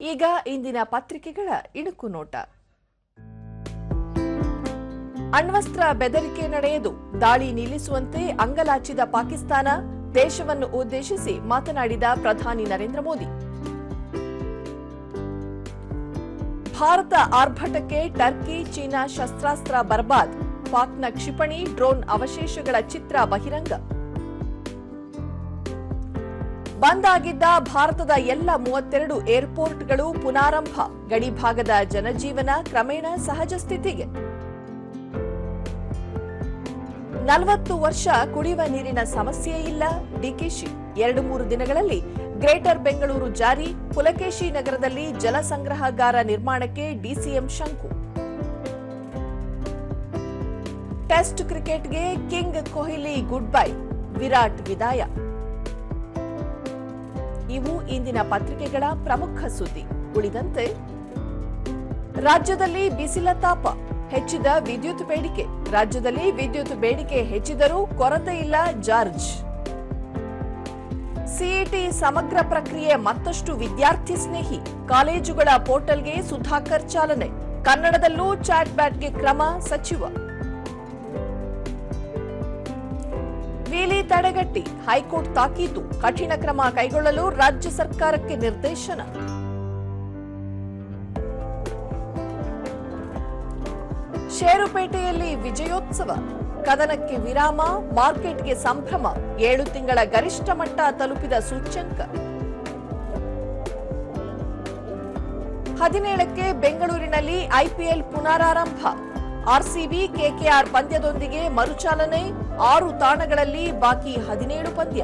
ಈಗ ಇಂದಿನ ಪತ್ರಿಕೆಗಳ ಇಣುಕು ನೋಟ. ಅಣ್ವಸ್ತ್ರ ಬೆದರಿಕೆ ನಡೆಯದು. ದಾಳಿ ನಿಲ್ಲಿಸುವಂತೆ ಅಂಗಲಾಚಿದ ಪಾಕಿಸ್ತಾನ ದೇಶವನ್ನು ಉದ್ದೇಶಿಸಿ ಮಾತನಾಡಿದ ಪ್ರಧಾನಿ ನರೇಂದ್ರ ಮೋದಿ. ಭಾರತ ಆರ್ಭಟಕ್ಕೆ ಟರ್ಕಿ, ಚೀನಾ ಶಸ್ತ್ರಾಸ್ತ್ರ ಬರ್ಬಾದ್. ಪಾಕ್ನ ಕ್ಷಿಪಣಿ, ಡ್ರೋನ್ ಅವಶೇಷಗಳ ಚಿತ್ರ ಬಹಿರಂಗ. ಬಂದ್ ಆಗಿದ್ದ ಭಾರತದ ಎಲ್ಲ ಮೂವತ್ತೆರಡು ಏರ್ಪೋರ್ಟ್ಗಳು ಪುನಾರಂಭ. ಗಡಿಭಾಗದ ಜನಜೀವನ ಕ್ರಮೇಣ ಸಹಜ ಸ್ಥಿತಿಗೆ. ನಲವತ್ತು ವರ್ಷ ಕುಡಿಯುವ ನೀರಿನ ಸಮಸ್ಯೆ ಇಲ್ಲ, ಡಿಕೆಶಿ. ಎರಡು ಮೂರು ದಿನಗಳಲ್ಲಿ ಗ್ರೇಟರ್ ಬೆಂಗಳೂರು ಜಾರಿ, ಪುಲಕೇಶಿ ನಗರದಲ್ಲಿ ಜಲ ಸಂಗ್ರಹಗಾರ ನಿರ್ಮಾಣಕ್ಕೆ ಡಿಸಿಎಂ ಶಂಕು. ಟೆಸ್ಟ್ ಕ್ರಿಕೆಟ್ಗೆ king Kohli good bye, Virat ವಿದಾಯ. ಇವು ಇಂದಿನ ಪತ್ರಿಕೆಗಳ ಪ್ರಮುಖ ಸುದ್ದಿ. ಉಳಿದಂತೆ, ರಾಜ್ಯದಲ್ಲಿ ಬಿಸಿಲ ತಾಪ, ಹೆಚ್ಚಿದ ವಿದ್ಯುತ್ ಬೇಡಿಕೆ. ರಾಜ್ಯದಲ್ಲಿ ವಿದ್ಯುತ್ ಬೇಡಿಕೆ ಹೆಚ್ಚಿದರೂ ಕೊರತೆ ಇಲ್ಲ ಜಾರ್ಜ್. ಸಿಇಟಿ ಸಮಗ್ರ ಪ್ರಕ್ರಿಯೆ ಮತ್ತಷ್ಟು ವಿದ್ಯಾರ್ಥಿ ಸ್ನೇಹಿ. ಕಾಲೇಜುಗಳ ಪೋರ್ಟಲ್ಗೆ ಸುಧಾಕರ್ ಚಾಲನೆ. ಕನ್ನಡದಲ್ಲೂ ಚಾಟ್ ಬ್ಯಾಟ್ಗೆ ಕ್ರಮ ಸಚಿವ. ತಡೆಗಟ್ಟಿ ಹೈಕೋರ್ಟ್ ತಾಕೀತು ಕಠಿಣ ಕ್ರಮ ಕೈಗೊಳ್ಳಲು ರಾಜ್ಯ ಸರ್ಕಾರಕ್ಕೆ ನಿರ್ದೇಶನ. ಷೇರುಪೇಟೆಯಲ್ಲಿ ವಿಜಯೋತ್ಸವ. ಕದನಕ್ಕೆ ವಿರಾಮ, ಮಾರ್ಕೆಟ್ಗೆ ಸಂಭ್ರಮ, ಏಳು ತಿಂಗಳ ಗರಿಷ್ಠ ಮಟ್ಟ ತಲುಪಿದ ಸೂಚ್ಯಂಕ. ಹದಿನೇಳಕ್ಕೆ ಬೆಂಗಳೂರಿನಲ್ಲಿ ಐಪಿಎಲ್ ಪುನರಾರಂಭ. ಆರ್ಸಿಬಿ ಕೆಕೆಆರ್ ಪಂದ್ಯದೊಂದಿಗೆ ಮರುಚಾಲನೆ ಆರು ತಾಣಗಳಲ್ಲಿ ಬಾಕಿ ಹದಿನೇಳು ಪಂದ್ಯ.